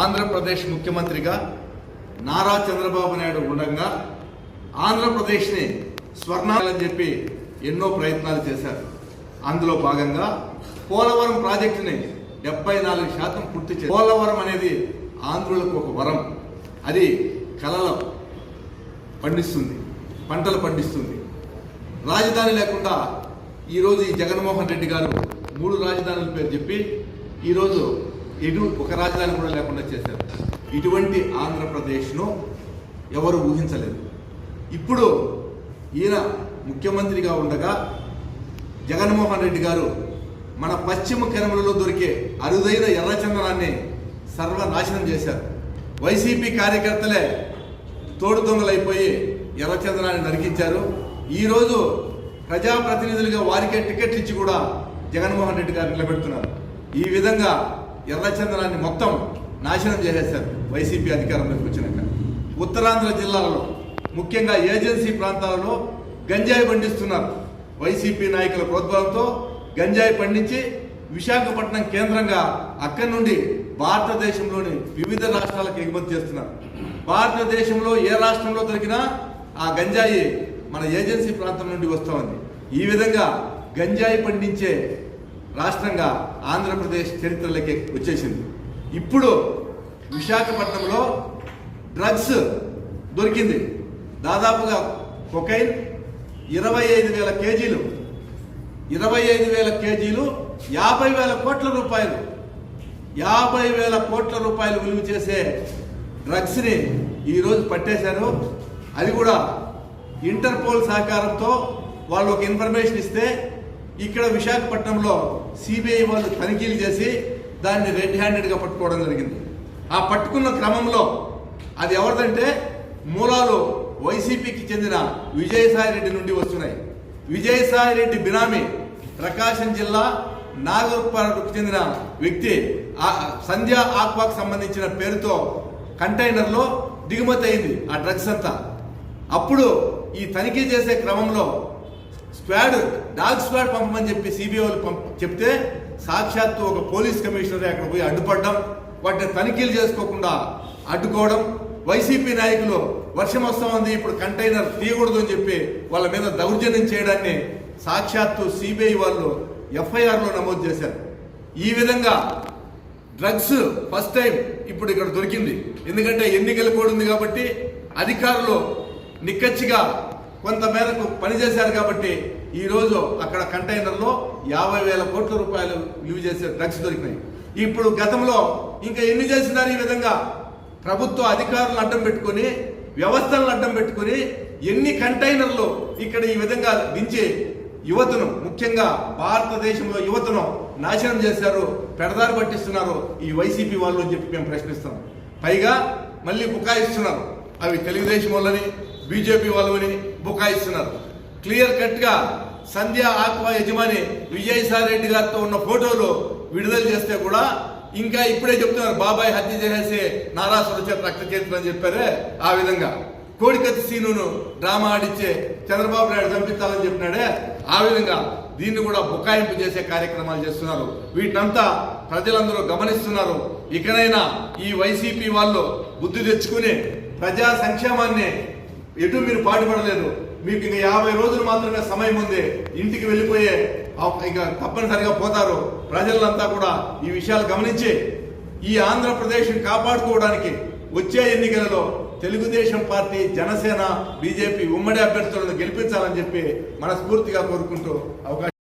ఆంధ్రప్రదేశ్ ముఖ్యమంత్రిగా నారా చంద్రబాబు నాయుడు ఉండగా ఆంధ్రప్రదేశ్ని స్వర్ణాలని చెప్పి ఎన్నో ప్రయత్నాలు చేశారు. అందులో భాగంగా పోలవరం ప్రాజెక్టుని డెబ్బై నాలుగు శాతం పూర్తి చేశారు. పోలవరం అనేది ఆంధ్రులకు ఒక వరం. అది కళల పండిస్తుంది పంటలు పండిస్తుంది. రాజధాని లేకుండా ఈరోజు ఈ జగన్మోహన్ రెడ్డి గారు మూడు రాజధానుల పేరు చెప్పి ఈరోజు ఎటు ఒక రాజధాని కూడా లేకుండా చేశారు. ఇటువంటి ఆంధ్రప్రదేశ్ను ఎవరు ఊహించలేదు. ఇప్పుడు ఈయన ముఖ్యమంత్రిగా ఉండగా జగన్మోహన్ రెడ్డి గారు మన పశ్చిమ కెరమలలో దొరికే అరుదైన ఎర్రచందనాన్ని సర్వనాశనం చేశారు. వైసీపీ కార్యకర్తలే తోడు దొంగలైపోయి ఎర్రచందనాన్ని నరికించారు. ఈరోజు ప్రజాప్రతినిధులుగా వారికే టికెట్లు ఇచ్చి కూడా జగన్మోహన్ రెడ్డి గారు నిలబెడుతున్నారు. ఈ విధంగా ఎర్రచందనాన్ని మొత్తం నాశనం చేసేశారు వైసీపీ అధికారంలోకి వచ్చినాక. ఉత్తరాంధ్ర జిల్లాలలో ముఖ్యంగా ఏజెన్సీ ప్రాంతాలలో గంజాయి పండిస్తున్నారు వైసీపీ నాయకుల ప్రోద్బలంతో గంజాయి పండించి విశాఖపట్నం కేంద్రంగా అక్కడి నుండి భారతదేశంలోని వివిధ రాష్ట్రాలకు ఎగుమతి చేస్తున్నారు. భారతదేశంలో ఏ రాష్ట్రంలో దొరికినా ఆ గంజాయి మన ఏజెన్సీ ప్రాంతం నుండి వస్తూ ఉంది ఈ విధంగా గంజాయి పండించే రాష్ట్రంగా ఆంధ్రప్రదేశ్ చరిత్రలోకి వచ్చేసింది. ఇప్పుడు విశాఖపట్నంలో డ్రగ్స్ దొరికింది. దాదాపుగా కొకైన్ ఇరవై ఐదు వేల కేజీలు ఇరవై ఐదు వేల కేజీలు యాభై వేల కోట్ల రూపాయలు యాభై వేల కోట్ల రూపాయలు విలువ చేసే డ్రగ్స్ని ఈరోజు పట్టేశారు. అది కూడా ఇంటర్పోల్ సహకారంతో వాళ్ళు ఒక ఇన్ఫర్మేషన్ ఇస్తే ఇక్కడ విశాఖపట్నంలో సిబిఐ వాళ్ళు తనిఖీలు చేసి దాన్ని రెడ్ హ్యాండెడ్గా పట్టుకోవడం జరిగింది. ఆ పట్టుకున్న క్రమంలో అది ఎవరిదంటే మూలాలు వైసీపీకి చెందిన విజయసాయి రెడ్డి నుండి వస్తున్నాయి. విజయసాయి రెడ్డి బినామీ ప్రకాశం జిల్లా నాగర్పాడుకు చెందిన వ్యక్తి ఆ సంధ్య ఆక్వాకు సంబంధించిన పేరుతో కంటైనర్లో దిగుమతి అయింది ఆ డ్రగ్స్ అంతా. అప్పుడు ఈ తనిఖీ చేసే క్రమంలో స్క్వాడ్ డాగ్ స్క్వాడ్ పంపమని చెప్పి సిబిఐ వాళ్ళు పంప చెప్తే సాక్షాత్తు ఒక పోలీస్ కమిషనర్ అక్కడ పోయి అడ్డుపడడం వాటిని తనిఖీలు చేసుకోకుండా అడ్డుకోవడం వైసీపీ నాయకులు వర్షం వస్తామంది ఇప్పుడు కంటైనర్ తీయకూడదు అని చెప్పి వాళ్ళ మీద దౌర్జన్యం చేయడాన్ని సాక్షాత్తు సిబిఐ వాళ్ళు ఎఫ్ఐఆర్లో నమోదు చేశారు. ఈ విధంగా డ్రగ్స్ ఫస్ట్ టైం ఇప్పుడు ఇక్కడ దొరికింది. ఎందుకంటే ఎన్నికల కోడ్ ఉంది కాబట్టి అధికారులు నిక్కచ్చిగా కొంత మేరకు పనిచేశారు కాబట్టి ఈ రోజు అక్కడ కంటైనర్లో యాభై వేల కోట్ల రూపాయలు విలువ చేసే డ్రగ్స్ దొరికినాయి. ఇప్పుడు గతంలో ఇంకా ఎన్ని చేసినారు ఈ విధంగా? ప్రభుత్వ అధికారులను అడ్డం పెట్టుకొని వ్యవస్థలను అడ్డం పెట్టుకొని ఎన్ని కంటైనర్లు ఇక్కడ ఈ విధంగా దించి యువతను ముఖ్యంగా భారతదేశంలో యువతను నాశనం చేశారు పెడదారి పట్టిస్తున్నారు ఈ వైసీపీ వాళ్ళు అని చెప్పి మేము ప్రశ్నిస్తాం. పైగా మళ్ళీ బుకాయిస్తున్నారు. అవి తెలుగుదేశం వాళ్ళని బీజేపీ వాళ్ళని బుకాయిస్తున్నారు. క్లియర్ కట్గా సంధ్య ఆక్వా యజమాని విజయసాయి రెడ్డి గారితో ఉన్న ఫోటోలు విడుదల చేస్తే కూడా ఇంకా ఇప్పుడే చెప్తున్నారు బాబాయ్ హత్య చేసేసి నారా చేత రక్త చేతులు అని చెప్పారే ఆ విధంగా. కోడికత్తి సీనును డ్రామా ఆడిచ్చే చంద్రబాబు నాయుడు చంపించాలని చెప్పినాడే ఆ విధంగా. దీన్ని కూడా బుకాయింపు చేసే కార్యక్రమాలు చేస్తున్నారు. వీటినంతా ప్రజలందరూ గమనిస్తున్నారు. ఇకనైనా ఈ వైసీపీ వాళ్ళు బుద్ధి తెచ్చుకుని ప్రజా సంక్షేమాన్ని ఎటు మీరు పాటుపడలేదు. మీకు ఇంకా యాభై రోజులు మాత్రమే సమయం ఉంది. ఇంటికి వెళ్ళిపోయే ఇక తప్పనిసరిగా పోతారు. ప్రజలంతా కూడా ఈ విషయాలు గమనించి ఈ ఆంధ్రప్రదేశ్ కాపాడుకోవడానికి వచ్చే ఎన్నికలలో తెలుగుదేశం పార్టీ జనసేన బీజేపీ ఉమ్మడి అభ్యర్థులను గెలిపించాలని చెప్పి మనస్ఫూర్తిగా కోరుకుంటూ అవకాశం